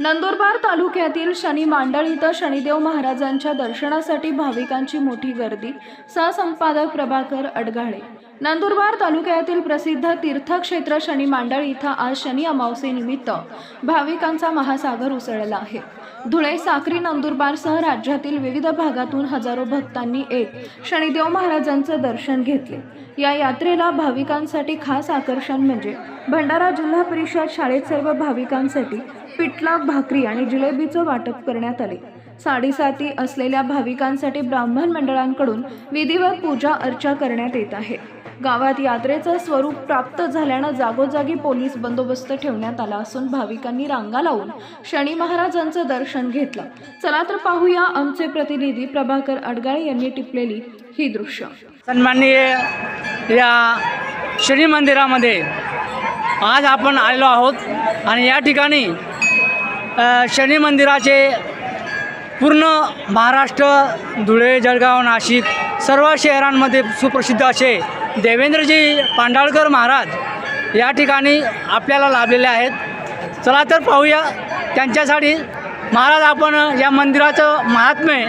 नंदुरबार तालुक्यातील शनी मांडळ इथं शनिदेव महाराजांच्या दर्शनासाठी भाविकांची मोठी गर्दी सहसंपादक प्रभाकर अडगाळे नंदुरबार तालुक्यातील प्रसिद्ध तीर्थक्षेत्र शनी मांडळ इथं आज शनी अमावसेनिमित्त भाविकांचा महासागर उसळला आहे. धुळे साक्री नंदुरबारसह राज्यातील विविध भागातून हजारो भक्तांनी एक शनिदेव महाराजांचं दर्शन घेतले. या यात्रेला भाविकांसाठी खास आकर्षण म्हणजे भंडारा जिल्हा परिषद शाळेत सर्व भाविकांसाठी पिटला भाकरी आणि जिलेबीचं वाटप करण्यात आले. साडेसाती असलेल्या भाविकांसाठी ब्राह्मण मंडळांकडून विधिवत पूजा अर्चा करण्यात येत आहे. गावात यात्रेचं स्वरूप प्राप्त झाल्यानं जागोजागी पोलीस बंदोबस्त ठेवण्यात आला असून भाविकांनी रांगा लावून शनी महाराजांचं दर्शन घेतलं. चला तर पाहूया आमचे प्रतिनिधी प्रभाकर अडगाळे यांनी टिपलेली ही दृश्य. सन्माननीय या शनी मंदिरामध्ये आज आपण आलेलो आहोत आणि या ठिकाणी शनी मंदिराचे पूर्ण महाराष्ट्र धुळे जळगाव नाशिक सर्व शहरांमध्ये सुप्रसिद्ध असे देवेंद्रजी पांडाळकर महाराज या ठिकाणी आपल्याला लाभलेले आहेत. चला तर पाहूया त्यांच्यासाठी. महाराज आपण या मंदिराचं महात्म्य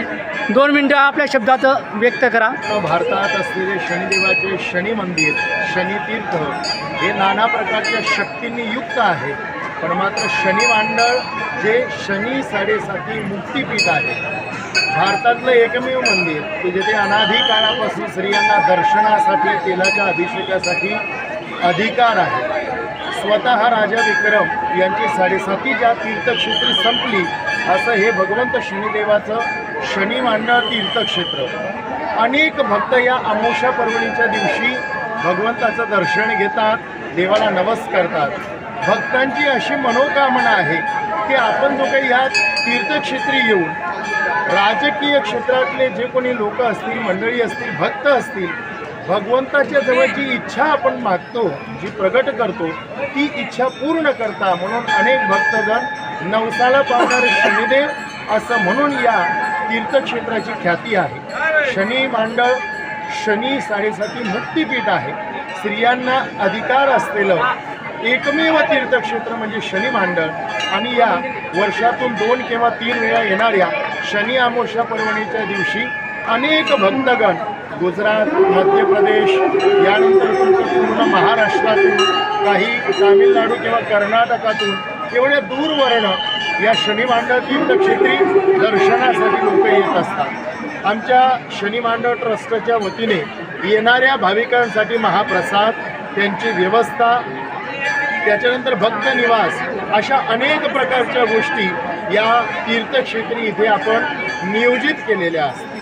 दोन मिनटं आपल्या शब्दात व्यक्त करा. भारतात असलेले शनिदेवाचे शनी मंदिर शनितीर्थ हे नाना प्रकारच्या शक्तींनी युक्त आहे. पण मात्र शनी मांडळ जे शनी साडेसाती मुक्तिपीठ आहे. भारतातलं एकमेव मंदिर की जिथे अनाधिकारापासून स्त्रियांना दर्शनासाठी तेलाच्या अभिषेकासाठी अधिकार आहे. स्वतः राजा विक्रम यांची साडेसाती ज्या तीर्थक्षेत्री संपली असं हे भगवंत शनिदेवाचं शनी मांडळ तीर्थक्षेत्र. अनेक भक्त या अमोशा पर्वणीच्या दिवशी भगवंताचं दर्शन घेतात देवाला नवस करतात भक्तांची अशी मनोकामना आहे की आपण जो काही या तीर्थक्षेत्री येऊन राजकीय क्षेत्रातले जे कोणी लोक असतील मंडळी असतील भक्त असतील भगवंताच्या जवळ जी इच्छा आपण मागतो जी प्रगट करतो ती इच्छा पूर्ण करता म्हणून अनेक भक्तजण नवसाला पावणारे शनिदेव असं म्हणून या तीर्थक्षेत्राची ख्याती आहे. शनी मांडळ शनी साडेसाती मुक्तिपीठ आहे. स्त्रियांना अधिकार असलेलं एकमेव तीर्थक्षेत्र म्हणजे शनी मांडळ आणि या वर्षातून दोन किंवा तीन वेळा येणाऱ्या शनी आमोशा पर्वणीच्या दिवशी अनेक भक्तगण गुजरात मध्य प्रदेश यानंतर तुमचं पूर्ण महाराष्ट्रातून काही तामिळनाडू किंवा कर्नाटकातून एवढ्या दूरवर्ण या शनी मांडळ तीर्थक्षेत्री दर्शनासाठी लोक येत असतात. आमच्या शनी मांडळ ट्रस्टच्या वतीने येणाऱ्या भाविकांसाठी महाप्रसाद त्यांची व्यवस्था त्याच्यानंतर भक्त निवास अशा अनेक प्रकारच्या गोष्टी या तीर्थक्षेत्री इथे आपण नियोजित केलेल्या असतात